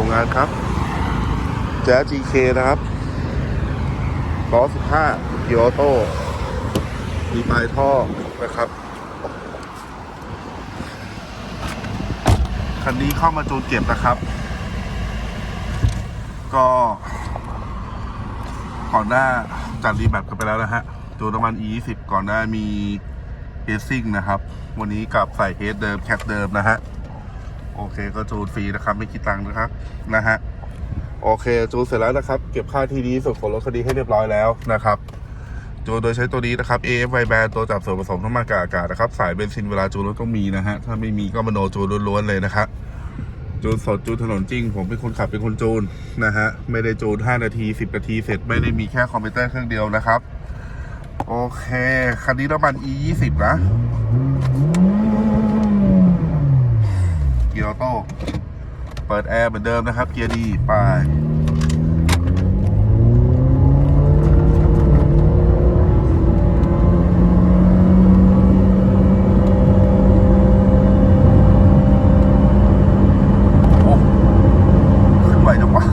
ส่งงานครับแจ๊ GK นะครับล้อ15เกียร์อโต้มีปลายท่อนะครับ คันนี้เข้ามาจูนเก็บนะครับ ก็ก่อนหน้าจัดรีแมปกันไปแล้วนะฮะจูนน้ำมัน E20 ก่อนหน้ามีเฮดซิ่งนะครับ วันนี้กลับใส่เฮดเดิมแคปเดิมนะฮะ โอเคก็จูนฟรีนะครับ ไม่คิดตังค์นะครับนะฮะโอเคจูนเสร็จแล้วนะครับ เก็บค่าทีดีส่วนของรถคดีให้เรียบร้อยแล้วนะครับจูนโดยใช้ตัวนี้นะครับ AF i band ตัวจับส่วนผสมน้ำมันกับอากาศนะครับ สายเบนซินเวลาจูนรถต้องมีนะฮะถ้าไม่มีก็มโนจูนล้วนๆเลยนะครับจูนสดจูนถนนจริง ผมเป็นคนขับเป็นคนจูนนะฮะไม่ได้จูน 5 นาที 10 นาทีเสร็จไม่ได้มีแค่คอมพิวเตอร์เครื่องเดียวนะครับ โอเค คันนี้น้ำมัน E 2 0นะ กียร์ออโต้เปิดแอร์เหมือนเดิมนะครับ เกียร์ดีไปโอ้ขึ้นไหวจังวะ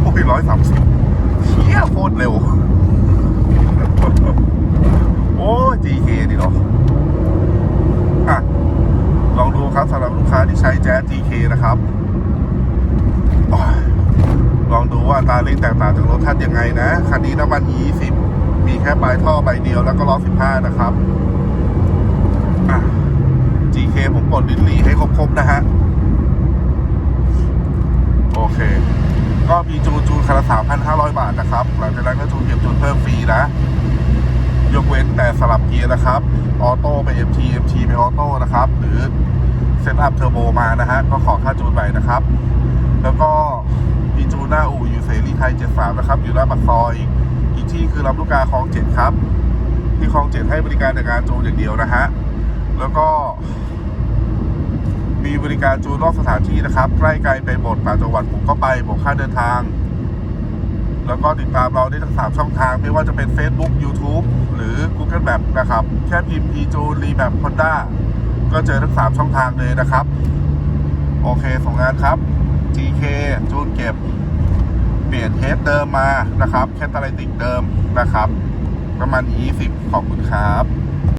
โอ้ยร้อยสามสิบเชี่ยโคตรเร็ว โอ้เนาะอะ ลองดูครับสำหรับลูกค้าที่ใช้ แจ๊ส GK นะครับอลองดูว่าตาเร่งแตกต่างจากรถท่านยังไงนะ คันนี้น้ำมัน E10 มีแค่ปลายท่อใบเดียวแล้วก็ล้อ 15 นะครับอะ GK ผมกดดินลีให้ครบๆ นะฮะ โอเค ก็มีจูนจูนคันละ3,500 บาทนะครับ หลังจากนั้นก็จูนเก็บจูนเพิ่มฟรีนะยกเว้นแต่สลับเกียร์นะครับ ออโต้ไป MT MT ไปออโต้นะครับ หรือ เซตอัพเทอร์โบมานะฮะ ก็ขอค่าจูนใหม่นะครับ แล้วก็มีจูนหน้าอู่อยู่เสรีไทย 73 นะครับ อยู่หน้าปากซอยอีกที่คือลำลูกกาคลอง7ครับ ที่คลอง7ให้บริการในการจูนอย่างเดียวนะฮะ แล้วก็ มีบริการจูนนอกสถานที่นะครับ ใกล้ไกลไปหมดต่างจังหวัดผมก็ไปบอกค่าเดินทางแล้วก็ติดตามเราได้ทั้ง 3 ช่องทาง ไม่ว่าจะเป็น Facebook YouTube หรือ Google Map นะครับ แค่พิมพ์ p จูนรีแมป Honda ก็เจอทั้ง 3 ช่องทางเลยนะครับ โอเคส่งงานครับ GK จูนเก็บ เปลี่ยนเทสเดิมมานะครับ แคตตาลิติกเดิมนะครับ ประมัน E10 ขอบคุณครับ